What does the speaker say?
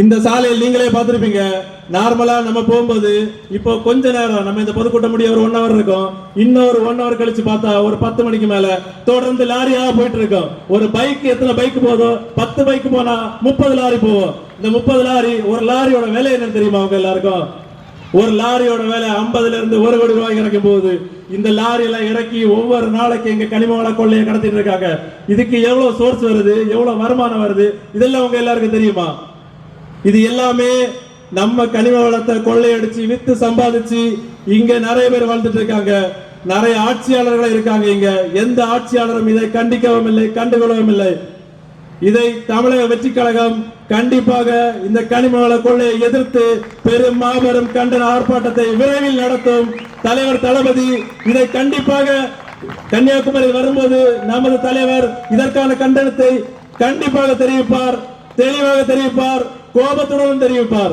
இந்த சாலையில் நீங்களே பார்த்துருப்பீங்க. நார்மலா நம்ம போகும்போது இப்போ கொஞ்ச நேரம் நம்ம இந்த பொதுக்கூட்டம் முடிய ஒரு ஒன் ஹவர் இருக்கும். இன்னொரு ஒன் ஹவர் கழிச்சு பார்த்தா ஒரு பத்து மணிக்கு மேல தொடர்ந்து லாரியாக போயிட்டு இருக்கோம் ஒரு பைக் எத்தனை பைக் போதோ பத்து பைக் போனா முப்பது லாரி போகும். இந்த முப்பது லாரி ஒரு லாரியோட விலை என்னன்னு தெரியுமா அவங்க எல்லாருக்கும்? ஒரு லாரியோட வேலை ஐம்பதுல இருந்து ஒரு கோடி ரூபாய் இறக்கும் போகுது இந்த லாரி எல்லாம் இறக்கி ஒவ்வொரு நாளைக்கு எங்க கனிமவள கொள்ளையை கடத்திட்டு இருக்காங்க. இதுக்கு எவ்வளவு சோர்ஸ் வருது எவ்வளவு வருமானம் வருது இதெல்லாம் உங்க எல்லாருக்கும் தெரியுமா? இது எல்லாமே நம்ம கனிம வளத்தை கொள்ளையடிச்சு வித்து சம்பாதிச்சு இங்க நிறைய பேர் வாழ்ந்துட்டு இருக்காங்க. நிறைய ஆட்சியாளர்கள் இருக்காங்க இங்க. எந்த ஆட்சியாளரும் இதை கண்டிக்கவும் இல்லை கண்டுகொள்ளவும் இல்லை. இதை தமிழக வெற்றி கழகம் கண்டிப்பாக இந்த கனிம வள கொள்ளையை எதிர்த்து பெரும் மாபெரும் கண்டன ஆர்ப்பாட்டத்தை விரைவில் நடத்தும். தலைவர் தளபதி இதை கண்டிப்பாக கன்னியாகுமரி வரும்போது நமது தலைவர் இதற்கான கண்டனத்தை கண்டிப்பாக தெரிவிப்பார். தெளிவாக தெரிவிப்பார் கோபத்துடன் தெரிவிப்பார்.